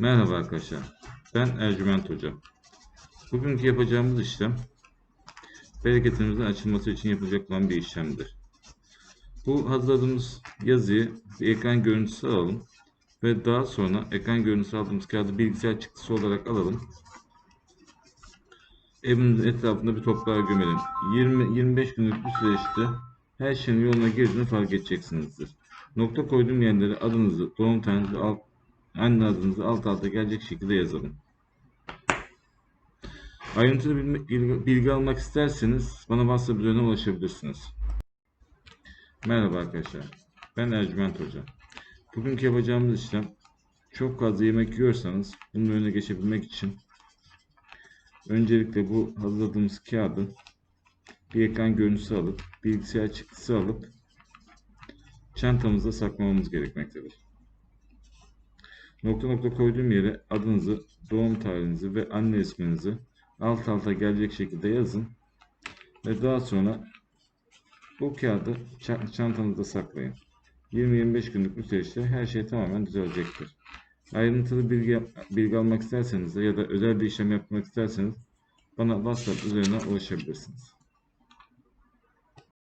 Merhaba arkadaşlar. Ben Ercüment Hoca. Bugünkü yapacağımız işlem bereketimizin açılması için yapılacak olan bir işlemdir. Bu hazırladığımız yazıyı bir ekran görüntüsü alalım ve daha sonra ekran görüntüsü aldığımız kağıdı bilgisayar çıktısı olarak alalım. Evimizin etrafında bir toprağa gömelim. 20-25 günlük bir süreçte her şeyin yoluna girdiğini fark edeceksinizdir. Nokta koyduğum yerlere adınızı, doğum tarihinizi, alt, anne adınızı alt alta gelecek şekilde yazalım. Ayrıntılı bilgi, bilgi almak isterseniz bana WhatsApp üzerinden ulaşabilirsiniz. Merhaba arkadaşlar. Ben Ercüment Hoca. Bugünkü yapacağımız işlem çok fazla yemek yiyorsanız bunun önüne geçebilmek için öncelikle bu hazırladığımız kağıdı bir ekran görüntüsü alıp bilgisayar çıktısı alıp çantamıza saklamamız gerekmektedir. Nokta nokta koyduğum yere adınızı, doğum tarihinizi ve anne isminizi alt alta gelecek şekilde yazın ve daha sonra bu kağıdı ça- çantanızda saklayın. 20-25 günlük bir süreçte her şey tamamen düzelecektir. Ayrıntılı bilgi, bilgi almak isterseniz de ya da özel bir işlem yapmak isterseniz bana WhatsApp üzerinden ulaşabilirsiniz.